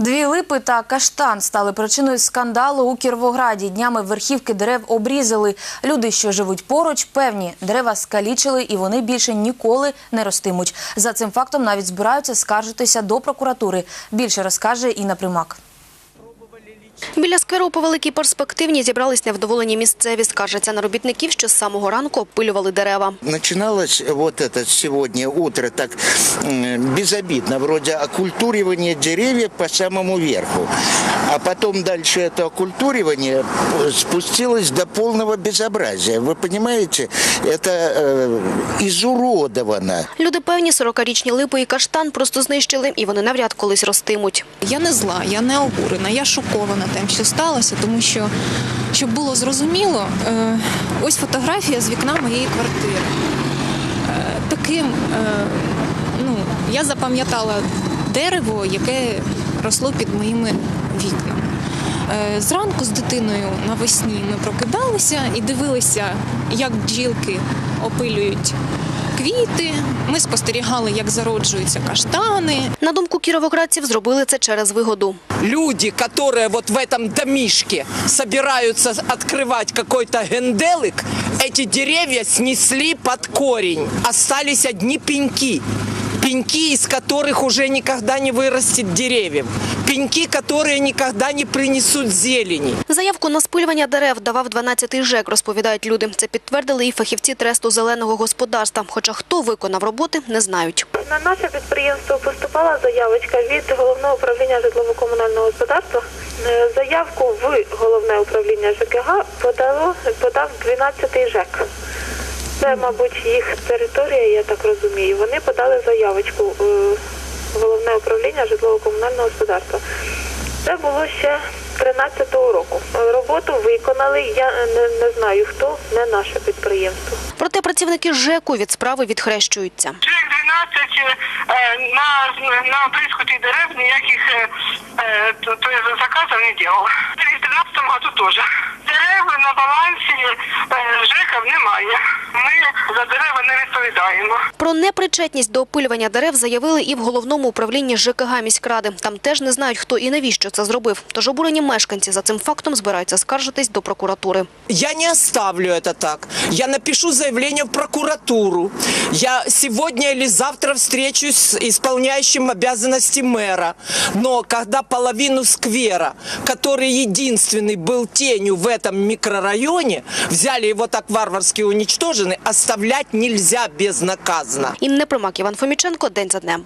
Дві липи та каштан стали причиною скандалу у Кіровограді. Днями верхівки дерев обрізали. Люди, що живуть поруч, певні, дерева скалічили і вони більше ніколи не ростимуть. За цим фактом навіть збираються скаржитися до прокуратури. Більше розкаже Інна Примак. Біля скверу по великій перспективні зібрались невдоволені місцеві. Скаржаться на робітників, що з самого ранку опилювали дерева. Починалось вот это сьогодні утро так безобідно, вроде окультуривания деревьев по самому верху. А потом дальше это окультуривание э, спустилось до полного безобразия. Вы понимаете, это э, изуродовано. Люди певні, 40-річні липи і каштан просто знищили, і вони навряд колись ростимуть. Я не зла, я не обурена, я шокована тим, що сталося, тому що, щоб було зрозуміло, е, ось фотографія з вікна моєї квартири. Е, Таким, е, ну, я запам'ятала дерево, яке росло під моїми вікнами. Е, Зранку з дитиною навесні ми прокидалися і дивилися, як бджілки опилюють квіти. Ми спостерігали, як зароджуються каштани. На думку кіровоградців, зробили це через вигоду. люди, которые вот в этом домишке собираются открывать какой-то генделик, эти деревья снесли под корень. Остались одни пеньки. Пеньки, из которых уже никогда не вырастет деревьев. Пеньки, которые никогда не принесут зелени. Заявку на спилювання дерев давав 12-й ЖЕК, розповідають люди. Це підтвердили і фахівці тресту зеленого господарства. Хоча хто виконав роботи, не знають. На наше підприємство поступала заявочка від головного управління житлово-комунального господарства. Е, Заявку в головне управління ЖКГ подало подав 12-й ЖЕК. Це, мабуть, їх територія, я так розумію. Вони подали заявочку е, в головне управління житлово-комунального господарства. Це було ще 13-го року. Роботу виконали. Я не, не знаю хто, не наше підприємство. Проте працівники ЖЕКу від справи відхрещуються. Чоловік 12 е, на, на тих дерев ніяких е, то, то заказів не делал. І в 13 году теж. Дерев на балансі е, ЖЕКів немає. Ми за дерева не відповідаємо. Про непричетність до опилювання дерев заявили і в головному управлінні ЖКГ міськради. Там теж не знають, хто і навіщо це зробив. Тож обурені мешканці за цим фактом збираються скаржитись до прокуратури. Я не оставлю это так. Я напишу заявление в прокуратуру. Я сегодня или завтра встречусь с исполняющим обязанности мэра. Но когда половину сквера, который единственный был тенью в этом микрорайоне, взяли его так варварски уничтожены, оставлять нельзя безнаказанно. Інне Примак, Іван Фоміченко. День за днем.